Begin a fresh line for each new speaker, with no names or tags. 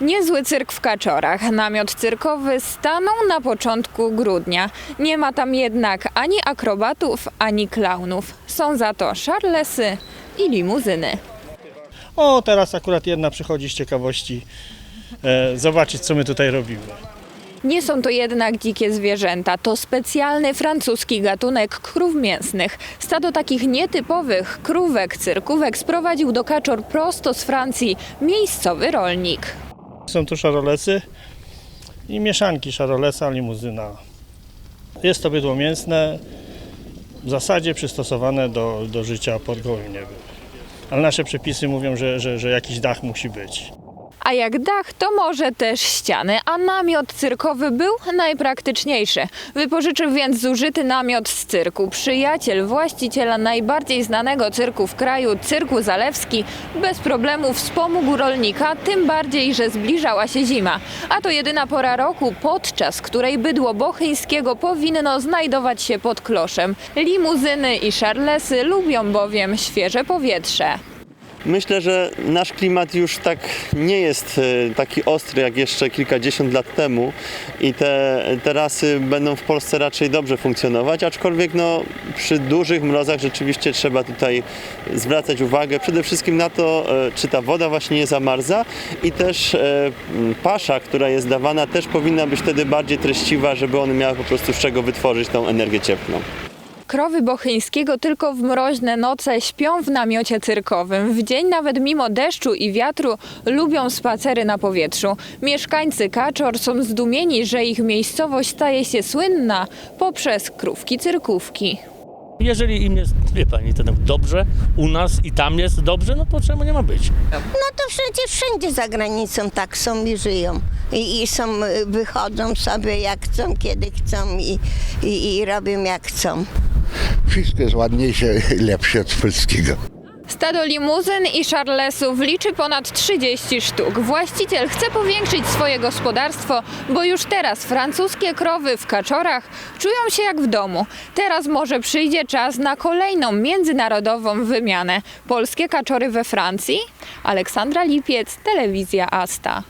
Niezły cyrk w Kaczorach. Namiot cyrkowy stanął na początku grudnia. Nie ma tam jednak ani akrobatów, ani klaunów. Są za to szarlesy i limuzyny.
O, teraz akurat jedna przychodzi z ciekawości e, zobaczyć, co my tutaj robimy.
Nie są to jednak dzikie zwierzęta, to specjalny francuski gatunek krów mięsnych. Stado takich nietypowych krówek, cyrkówek sprowadził do Kaczor prosto z Francji miejscowy rolnik.
Są tu szarolesy i mieszanki szarolesa, limuzyna. Jest to bydło mięsne, w zasadzie przystosowane do, do życia pod gołym niebem. Ale nasze przepisy mówią, że, że, że jakiś dach musi być.
A jak dach, to może też ściany, a namiot cyrkowy był najpraktyczniejszy. Wypożyczył więc zużyty namiot z cyrku. Przyjaciel właściciela najbardziej znanego cyrku w kraju, cyrku Zalewski, bez problemu wspomógł rolnika, tym bardziej, że zbliżała się zima. A to jedyna pora roku, podczas której bydło bochyńskiego powinno znajdować się pod kloszem. Limuzyny i szarlesy lubią bowiem świeże powietrze.
Myślę, że nasz klimat już tak nie jest e, taki ostry jak jeszcze kilkadziesiąt lat temu i te, te rasy będą w Polsce raczej dobrze funkcjonować, aczkolwiek no, przy dużych mrozach rzeczywiście trzeba tutaj zwracać uwagę przede wszystkim na to, e, czy ta woda właśnie nie zamarza i też e, pasza, która jest dawana też powinna być wtedy bardziej treściwa, żeby one miały po prostu z czego wytworzyć tą energię cieplną.
Krowy Bochyńskiego tylko w mroźne noce śpią w namiocie cyrkowym. W dzień nawet mimo deszczu i wiatru lubią spacery na powietrzu. Mieszkańcy Kaczor są zdumieni, że ich miejscowość staje się słynna poprzez krówki cyrkówki.
Jeżeli im jest, wie pani, to dobrze, u nas i tam jest dobrze, no to czemu nie ma być?
No to przecież wszędzie za granicą tak są i żyją. I, i są, wychodzą sobie jak chcą, kiedy chcą i, i, i robią jak chcą.
Wszystko jest ładniejsze lepsze od polskiego.
Stado limuzyn i szarlesów liczy ponad 30 sztuk. Właściciel chce powiększyć swoje gospodarstwo, bo już teraz francuskie krowy w kaczorach czują się jak w domu. Teraz może przyjdzie czas na kolejną międzynarodową wymianę. Polskie kaczory we Francji? Aleksandra Lipiec, Telewizja Asta.